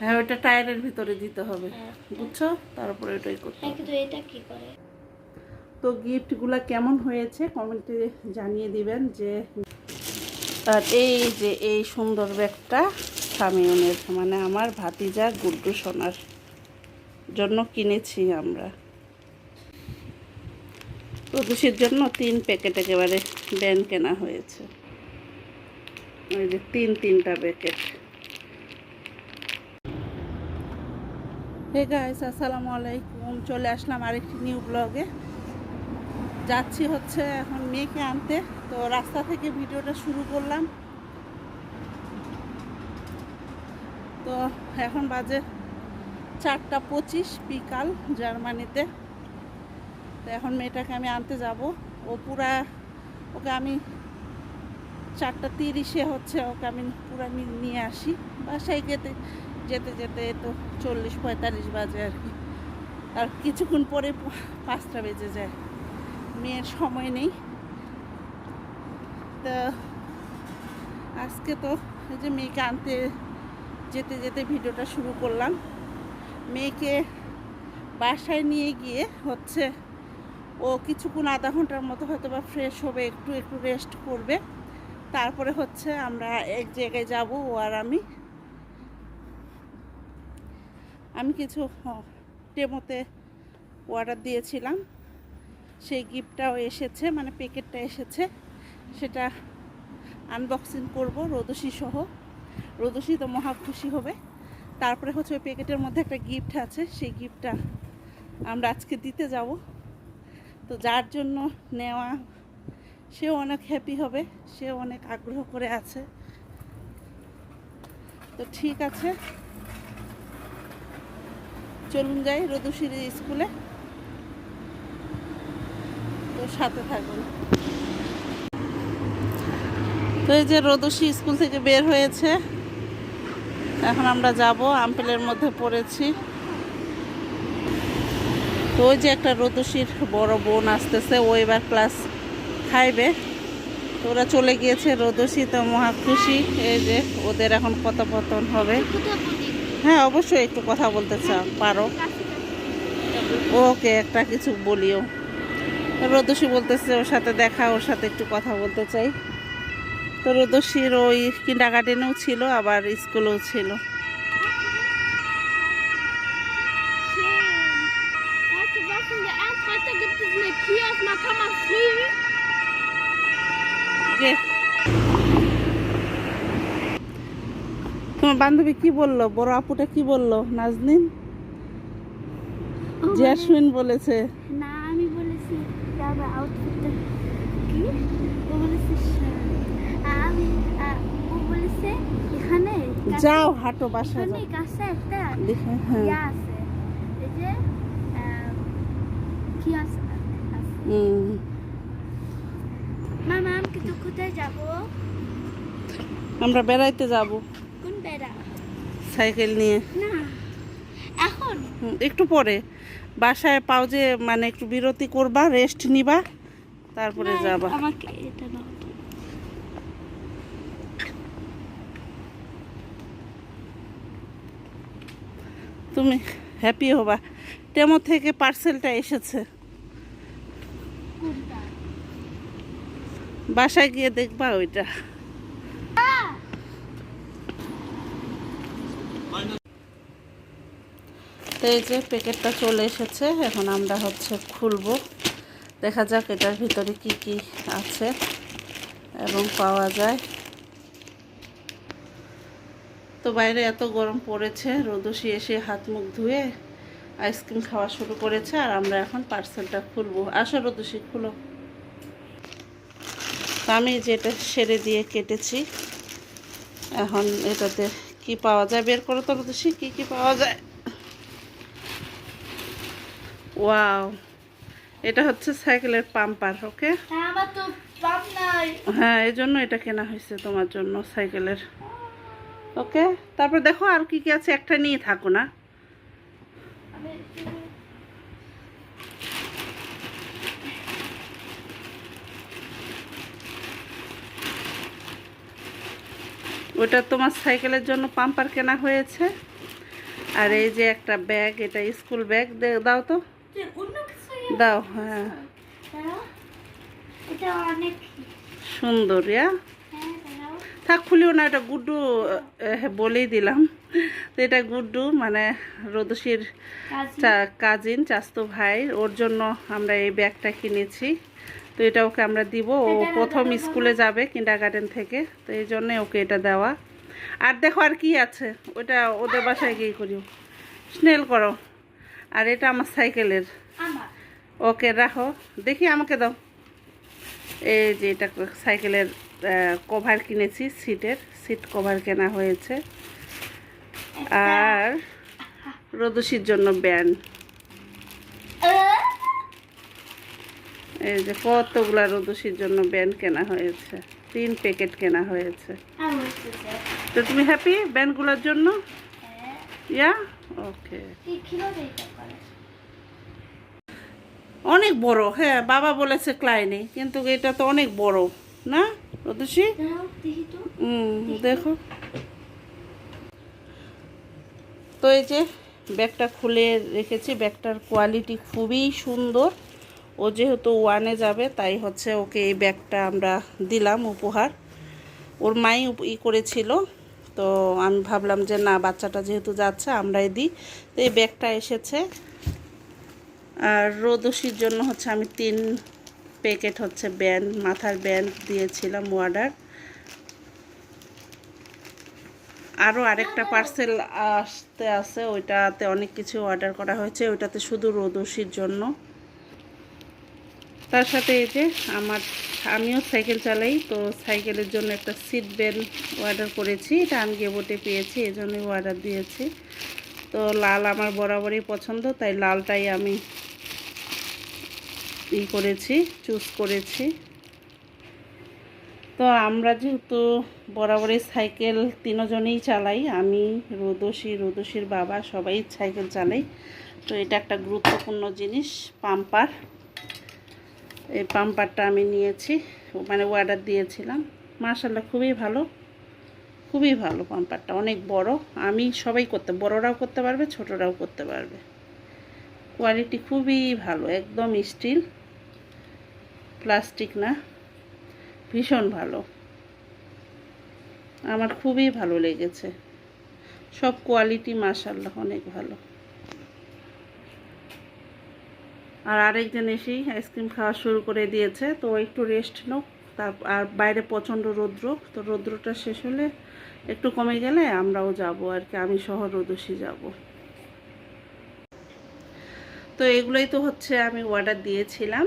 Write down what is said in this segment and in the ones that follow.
হ্যাঁ ওইটা টায়ারের ভিতরে দিতে হবে। হ্যাঁ। বুঝছ? তারপরে ওইটাই করতে কিন্তু এটা কি করে? তো গিফটগুলো কেমন হয়েছে কমেন্টে জানিয়ে দিবেন যে আর এই যে এই সুন্দর ব্যাগটা সামিউনের মানে আমার ভাতিজা গুড্ডু সোনার জন্য কিনেছি আমরা। প্রদূষের জন্য তিন প্যাকেট একেবারে ব্যান কেনা হয়েছে। ওই যে তিন তিনটা প্যাকেট। হে গাইস আসসালামু আলাইকুম। চলে আসলাম আরেকটি নিউ ব্লগে যাচ্ছি হচ্ছে এখন মেয়েকে আনতে। তো রাস্তা থেকে ভিডিওটা শুরু করলাম। তো এখন বাজে চারটা পঁচিশ বিকাল জার্মানিতে। তো এখন মেয়েটাকে আমি আনতে যাব। ও পুরা, ওকে আমি চারটা তিরিশে হচ্ছে ওকে আমি পুরা নিয়ে আসি। বাসায় যেতে যেতে যেতে তো চল্লিশ, পঁয়তাল্লিশ বাজে আর কি। আর কিছুক্ষণ পরে পাঁচটা বেজে যায়। মেয়ের সময় নেই। তো আজকে তো এই যে মেয়েকে আনতে যেতে যেতে ভিডিওটা শুরু করলাম। মেয়েকে বাসায় নিয়ে গিয়ে হচ্ছে ও কিছুক্ষণ আধা ঘণ্টার মতো হয়তো বা ফ্রেশ হবে, একটু একটু রেস্ট করবে। তারপরে হচ্ছে আমরা এক জায়গায় যাব ও আর আমি। আমি কিছু টেমোতে অর্ডার দিয়েছিলাম। সেই গিফটটাও এসেছে মানে প্যাকেটটা এসেছে। সেটা আনবক্সিং করব, রোদসী সহ। রোদসী তো মহা খুশি হবে। তারপরে হচ্ছে ওই প্যাকেটের মধ্যে একটা গিফট আছে। সেই গিফটটা আমরা আজকে দিতে যাব। তো যার জন্য নেওয়া, সেও অনেক হ্যাপি হবে। সেও অনেক আগ্রহ করে আছে। তো ঠিক আছে। চলুন যাই রোদসির স্কুলে। তো সাথে থাকুন। তো এই যে রোদসী স্কুল থেকে বের হয়েছে। এখন আমরা যাব, আম্পেলের মধ্যে পড়েছি। তো ওই যে একটা রোদসীর বড় বোন আসতেছে, ও এবার ক্লাস ফাইভে তো ওরা চলে গিয়েছে রোদসী তো মহা খুশি। এই যে ওদের এখন কথোপকথন হবে। হ্যাঁ অবশ্যই একটু কথা বলতে চাও, পারো। ওকে, একটা কিছু বলিও। রোদসী বলতেছে ওর সাথে দেখা, ওর সাথে একটু কথা বলতে চাই। তো রোদসীর ওই কিন্ডার গার্ডেনেও ছিল, আবার স্কুলেও ছিল। Schön. তোমার বান্ধবী কি বলল? বড় আপুটা কি বলল? নাজনিন? জ্যাসমিন বলেছে। না আমি বলেছি আউটফিটটা কি? ও বলেছে আমি ও বলেছে এখানে যাও হাঁটো বাসা যাও। কাছে একটা দেখে হ্যাঁ। ইয়া আছে। এই যে কি আছে? মামা আমি কিন্তু কোথায় যাব? আমরা বেড়াইতে যাব। সাইকেল নিয়ে। এখন? একটু পরে। বাসায় পাও যে মানে একটু বিরতি করবা রেস্ট নিবা তারপরে যাবা। আমাকে এটা তুমি হ্যাপি হবা। টেমো থেকে পার্সেলটা এসেছে। বাসায় গিয়ে দেখবা ওইটা। তো এই যে প্যাকেটটা চলে এসেছে, এখন আমরা হচ্ছে খুলবো। দেখা যাক এটার ভিতরে কি কি আছে এবং পাওয়া যায়। তো বাইরে এত গরম পড়েছে রোদসি এসে হাত মুখ ধুয়ে আইসক্রিম খাওয়া শুরু করেছে আর আমরা এখন পার্সেলটা খুলবো। আসো রোদসি খুলো। তো আমি যেটা সেরে দিয়ে কেটেছি। এখন এটাতে কি পাওয়া যায়? বের করো তো রোদসি কি কি পাওয়া যায়? ওয়াও এটা হচ্ছে সাইকেলের পাম্পার ওকে হ্যাঁ, নাই। হ্যাঁ এই জন্য এটা কেনা হয়েছে তোমার জন্য সাইকেলের। ওকে তারপর দেখো আর কি কি আছে একটা নিয়ে থাকো না। ওটা তোমার সাইকেলের জন্য পাম্পার কেনা হয়েছে। আর এই যে একটা ব্যাগ এটা স্কুল ব্যাগ দাও তো। দাও হ্যাঁ। সুন্দর ইয়া। থাক খুলিও না এটা গুড্ডু বলেই দিলাম। তো এটা গুড্ডু মানে রোদসির কাজ কাজিন চাস্তু ভাই। ওর জন্য আমরা এই ব্যাগটা কিনেছি। তো এটা ওকে আমরা দিব। ও প্রথম স্কুলে যাবে কিন্ডার গার্ডেন থেকে। তো এই জন্যে ওকে এটা দেওয়া। আর দেখো আর কি আছে। ওটা ওদের বাসায় গিয়ে করিও। স্নেল করো। আর এটা আমার সাইকেলের। ওকে রাখো। দেখি আমাকে দাও। এই যে এটা সাইকেলের কভার কিনেছি সিটের সিট কভার কেনা হয়েছে। আর রোদসির জন্য ব্যান্ড আহ! এই যে কতগুলা রোদসির জন্য ব্যান্ড কেনা হয়েছে। তিন প্যাকেট কেনা হয়েছে। তো তুমি হ্যাপি ব্যান্ডগুলোর জন্য? হ্যাঁ। ইয়া ওকে অনেক বড় হ্যাঁ বাবা বলেছে ক্লাইনে কিন্তু এটা তো অনেক বড় না তো। হুম দেখো। তো এই যে ব্যাগটা খুলে রেখেছি ব্যাগটার কোয়ালিটি খুবই সুন্দর। ও যেহেতু ওয়ানে যাবে তাই হচ্ছে ওকে এই ব্যাগটা আমরা দিলাম উপহার। ওর মাই ই করেছিল তো আমি ভাবলাম যে না, বাচ্চাটা যেহেতু যাচ্ছে, আমরাই দিই। তো এই ব্যাগটা এসেছে। আর রোদসির জন্য হচ্ছে আমি তিন প্যাকেট হচ্ছে ব্যান্ড, মাথার ব্যান্ড দিয়েছিলাম অর্ডার আরও আরেকটা পার্সেল আসতে আছে, ওইটাতে অনেক কিছু অর্ডার করা হয়েছে, ওইটাতে শুধু রোদসির জন্য। তার সাথে এই যে আমার আমিও সাইকেল চালাই, তো সাইকেলের জন্য একটা সিট বেল্ট অর্ডার করেছি। এটা আমি গেবোটে পেয়েছি এই জন্যই অর্ডার দিয়েছি। তো লাল আমার বরাবরই পছন্দ, তাই লালটাই আমি ই করেছি চুজ করেছি। তো আমরা যেহেতু বরাবরই সাইকেল তিনজনেই চালাই, আমি, রোদসী, রোদসীর বাবা সবাই সাইকেল চালাই। তো এটা একটা গুরুত্বপূর্ণ জিনিস, পাম্পার। এই পাম্পারটা আমি নিয়েছি মানে অর্ডার দিয়েছিলাম। মার্শাল্লাহ খুবই ভালো খুবই ভালো পাম্পারটা, অনেক বড়। আমি সবাই করতে, বড়রাও করতে পারবে, ছোটরাও করতে পারবে। কোয়ালিটি খুবই ভালো, একদম স্টিল প্লাস্টিক না, ভীষণ ভালো। আমার খুবই ভালো লেগেছে। সব কোয়ালিটি মাশাল্লাহ অনেক ভালো। আর আরেকজন এসেই আইসক্রিম খাওয়া শুরু করে দিয়েছে। তো একটু রেস্ট নোক তার আর বাইরে প্রচণ্ড রৌদ্র। তো রৌদ্রটা শেষ হলে একটু কমে গেলে আমরাও যাব আর কি, আমি সহ রোদসী যাব। তো এগুলোই তো হচ্ছে আমি অর্ডার দিয়েছিলাম।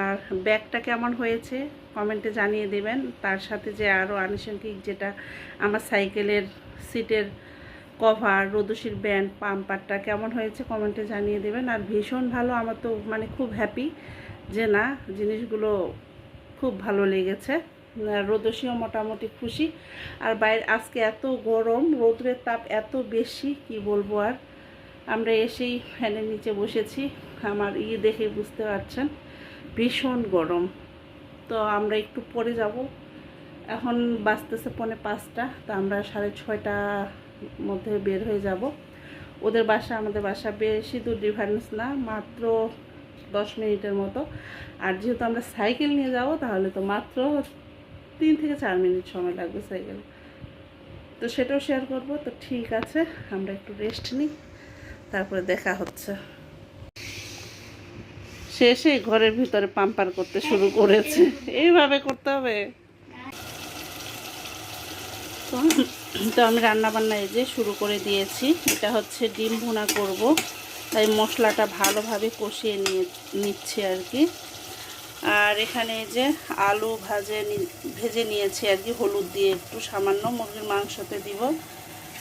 আর ব্যাগটা কেমন হয়েছে কমেন্টে জানিয়ে দেবেন। তার সাথে যে আরও আনুষঙ্গিক যেটা আমার সাইকেলের সিটের কভার রোদসির ব্যান্ড পাম্পারটা কেমন হয়েছে কমেন্টে জানিয়ে দেবেন। আর ভীষণ ভালো, আমার তো মানে খুব হ্যাপি যে না, জিনিসগুলো খুব ভালো লেগেছে। রোদসিও মোটামুটি খুশি। আর বাইরে, আজকে এত গরম, রৌদ্রের তাপ এত বেশি, কি বলব আর? আমরা এসেই ফ্যানের নিচে বসেছি, আমার ইয়ে দেখে বুঝতে পারছেন, ভীষণ গরম। তো আমরা একটু পরে যাব। এখন বাঁচতেছে পনে পাঁচটা, তো আমরা সাড়ে ছয়টা মধ্যে বের হয়ে যাব। ওদের বাসা, আমাদের বাসা বেশি দূর ডিফারেন্স না, মাত্র দশ মিনিটের মতো। আর যেহেতু আমরা সাইকেল নিয়ে যাব, তাহলে তো মাত্র তিন থেকে চার মিনিট সময় লাগবে সাইকেল। তো সেটাও শেয়ার করব। তো ঠিক আছে, আমরা একটু রেস্ট নিই, তারপরে দেখা হচ্ছে। শেষে ঘরের ভিতরে পাম্পার করতে শুরু করেছে। এইভাবে করতে হবে। তো আমি রান্না বান্না এই যে শুরু করে দিয়েছি। এটা হচ্ছে ডিম ভুনা করব। তাই মশলাটা ভালোভাবে কষিয়ে নিয়ে, নিচ্ছি আর কি। আর এখানে এই যে আলু ভাজে ভেজে নিয়েছি আর কি। হলুদ দিয়ে একটু সামান্য মুরগির মাংসতে দিব।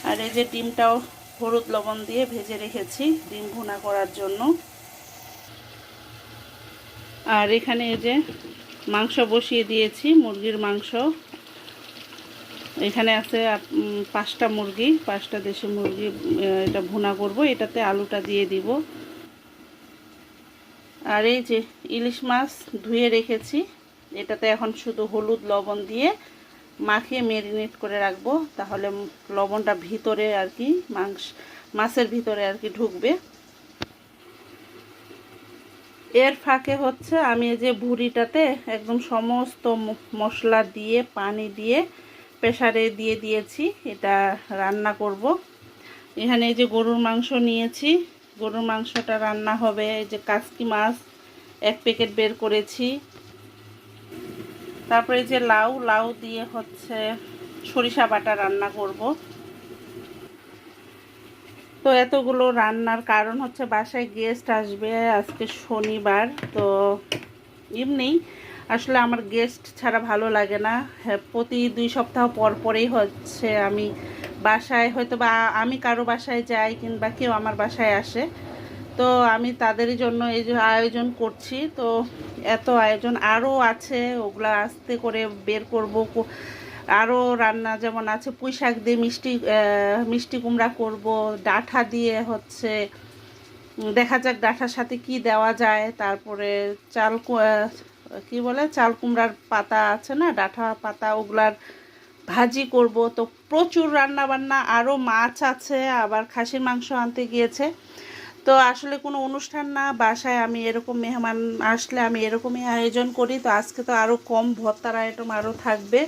আর এই যে ডিমটাও হলুদ লবণ দিয়ে ভেজে রেখেছি ডিম ভুনা করার জন্য। আর এখানে এই যে মাংস বসিয়ে দিয়েছি, মুরগির মাংস। এখানে আছে পাঁচটা মুরগি, পাঁচটা দেশি মুরগি এটা ভুনা করব। এটাতে আলুটা দিয়ে দিব। আর এই যে ইলিশ মাছ ধুয়ে রেখেছি, এটাতে এখন শুধু হলুদ লবণ দিয়ে মাখিয়ে মেরিনেট করে রাখব। তাহলে লবণটা ভিতরে আর কি, মাংস, মাছের ভিতরে আর কি ঢুকবে। এর ফাঁকে হচ্ছে আমি যে ভুড়িটাতে একদম সমস্ত মশলা দিয়ে, পানি দিয়ে প্রেসারে দিয়ে দিয়েছি, এটা রান্না করব। এখানে যে গরুর মাংস নিয়েছি, গরুর মাংসটা রান্না হবে যে কাসকি মাছ, এক প্যাকেট বের করেছি। তারপরে যে লাউ লাউ দিয়ে হচ্ছে সরিষা বাটা রান্না করব। তো এতগুলো রান্নার কারণ হচ্ছে বাসায় গেস্ট আসবে আজকে শনিবার, তো এমনি আসলে আমার গেস্ট ছাড়া ভালো লাগে না। হ্যাঁ, প্রতি দুই সপ্তাহ পর পরেই হচ্ছে আমি বাসায় হয়তো বা আমি কারও বাসায় যাই কিংবা কেউ আমার বাসায় আসে। তো আমি তাদেরই জন্য এই যে আয়োজন করছি। তো এত আয়োজন আরও আছে ওগুলা আস্তে করে বের করব। আরও রান্না যেমন আছে পুঁই শাক দিয়ে মিষ্টি মিষ্টি কুমড়া করব ডাঁটা দিয়ে হচ্ছে দেখা যাক ডাঁটার সাথে কি দেওয়া যায়। তারপরে চাল কু- বলে, চাল কুমড়ার পাতা আছে না ডাঁটা পাতা, ওগুলার ভাজি করব। তো প্রচুর রান্না বান্না আরও মাছ আছে, আবার খাসির মাংস আনতে গিয়েছে। তো আসলে কোনো অনুষ্ঠান না, বাসায় আমি এরকম মেহমান আসলে আমি এরকমই আয়োজন করি। তো আজকে তো আরও কম ভর্তার আইটেম আরও থাকবে।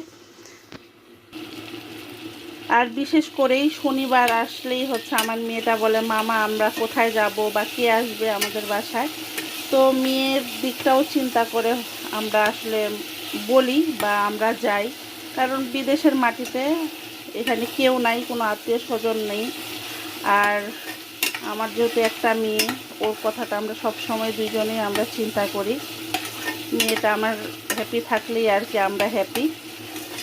আর বিশেষ করেই শনিবার আসলেই হচ্ছে আমার মেয়েটা বলে, মামা, আমরা কোথায় যাব বা কে আসবে আমাদের বাসায়? তো মেয়ের দিকটাও চিন্তা করে আমরা আসলে বলি বা আমরা যাই। কারণ বিদেশের মাটিতে এখানে কেউ নাই, কোনো আত্মীয় স্বজন নেই। আর আমার যেহেতু একটা মেয়ে, ওর কথাটা আমরা সব সময় দুজনেই আমরা চিন্তা করি। মেয়েটা আমার হ্যাপি থাকলেই আর কি আমরা হ্যাপি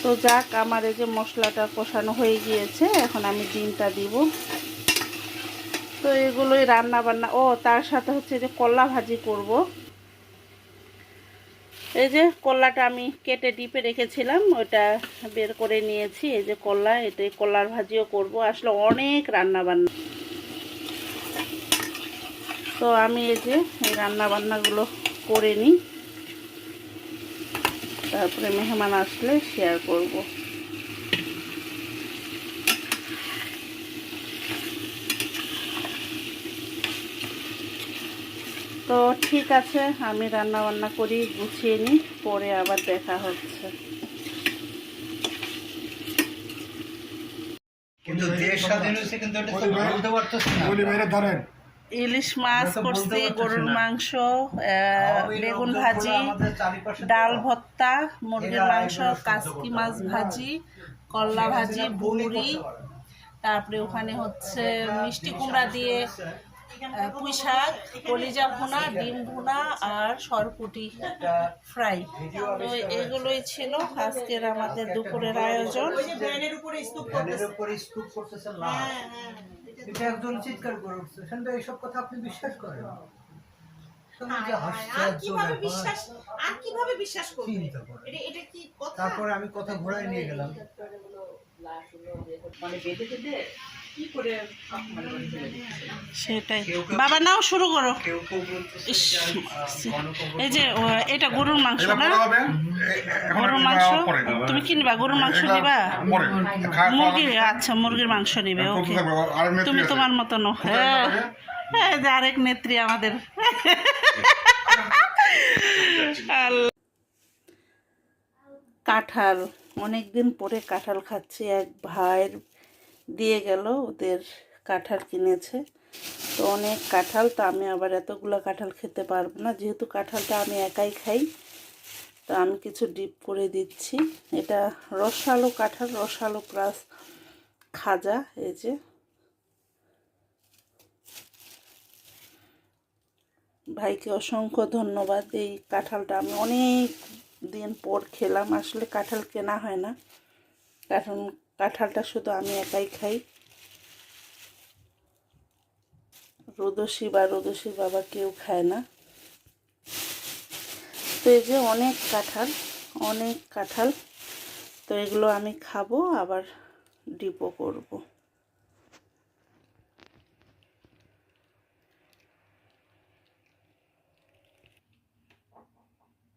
তো যাক, আমার এই যে মশলাটা কষানো হয়ে গিয়েছে, এখন আমি ডিমটা দিব। তো এগুলোই রান্না বান্না। ও, তার সাথে হচ্ছে যে কলা ভাজি করব। এই যে কলাটা আমি কেটে ডিপে রেখেছিলাম, ওটা বের করে নিয়েছি। এই যে কলা এটা কলার ভাজিও করব। আসলে অনেক রান্না বান্না। তো আমি এই যে এই রান্না বান্নাগুলো করে নিই। তারপরে মেহমান আসলে শেয়ার করব। তো ঠিক আছে আমি রান্না বান্না করি গুছিয়ে নিই পরে আবার দেখা হচ্ছে। ইলিশ মাছ করছি গরুর মাংস বেগুন ভাজি ডাল ভর্তা মুরগির মাংস কাসকি মাছ ভাজি করলা ভাজি বুড়ি। তারপরে ওখানে হচ্ছে মিষ্টি কুমড়া দিয়ে পুঁই শাক কলিজা ভুনা ডিম ভুনা আর সরপুটি ফ্রাই। তো এগুলোই ছিল আজকের আমাদের দুপুরের আয়োজন। লাভ। এটা একজন চিৎকার করে উঠছে এইসব কথা আপনি বিশ্বাস করেন? তারপরে আমি কথা ঘোরায় নিয়ে গেলাম। সেটাই। বাবা নাও শুরু করো। এই যে এটা গরুর মাংস না? গরুর মাংস তুমি কি নিবা গরুর মাংস নিবা? মুরগি আচ্ছা মুরগির মাংস নিবে হ্যাঁ, ওকে। তুমি তোমার মতন হ্যাঁ। এই যে আরেক নেত্রী আমাদের। কাঁঠাল। অনেকদিন পরে কাঁঠাল খাচ্ছি এক ভাইয়ের দিয়ে গেল, ওদের কাঁঠাল কিনেছে। তো অনেক কাঁঠাল, তো আমি আবার এতগুলো কাঁঠাল খেতে পারব না। যেহেতু কাঁঠালটা আমি একাই খাই, তো আমি কিছু ডিপ করে দিচ্ছি। এটা রসালো কাঁঠাল, রসালো প্লাস খাজা, এই যে। ভাইকে অসংখ্য ধন্যবাদ, এই কাঁঠালটা আমি অনেক দিন পর খেলাম। আসলে কাঁঠাল কেনা হয় না, কারণ কাঁঠালটা শুধু আমি একাই খাই। রোদসী বা রোদসী বাবা কেউ খায় না। তো এই যে অনেক কাঁঠাল অনেক কাঁঠাল। তো এগুলো আমি খাব, আবার ডিপো করব।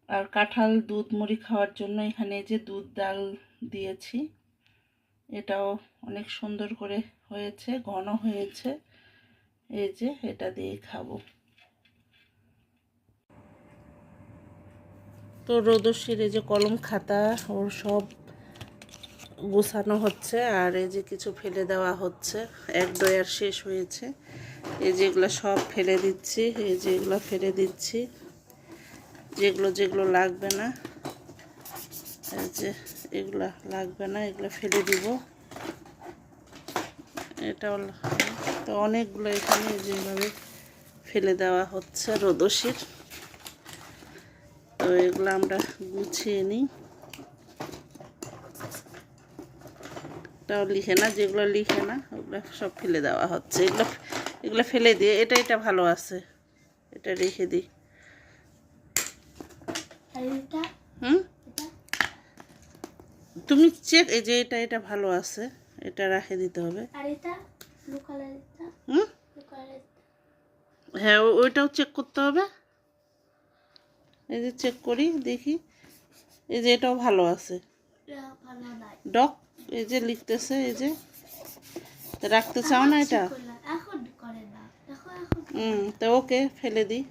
আর কাঁঠাল, দুধ মুড়ি খাওয়ার জন্য এখানে যে দুধ ডাল দিয়েছি। এটাও অনেক সুন্দর করে হয়েছে, ঘন হয়েছে। এই যে এটা দিয়ে খাব। তো রোদস্যির এই যে কলম খাতা, ওর সব গোছানো হচ্ছে আর এই যে কিছু ফেলে দেওয়া হচ্ছে। এক ডয়ার শেষ হয়েছে। এই যেগুলো সব ফেলে দিচ্ছি, এই যে এগুলো ফেলে দিচ্ছি। যেগুলো যেগুলো লাগবে না যে এগুলো লাগবে না, এগুলো ফেলে দিব। এটাও তো অনেকগুলো এখানে যেভাবে ফেলে দেওয়া হচ্ছে রোদসির তো এগুলো আমরা গুছিয়ে নিই। এটাও লিখে না, যেগুলো লিখে না, ওগুলো সব ফেলে দেওয়া হচ্ছে। এগুলো এগুলো ফেলে দিয়ে, এটা এটা ভালো আছে। এটা রেখে দিই। তুমি চেক এই যে এটা এটা ভালো আছে এটা রাখে দিতে হবে। আর এটা হুম? হ্যাঁ ওইটাও চেক করতে হবে। এই যে চেক করি দেখি। এই যে এটাও ভালো আছে। ডক এই যে লিখতেছে এই যে। রাখতে চাও না এটা? এখন করে না। দেখো এখন হুম তো ওকে ফেলে দিই।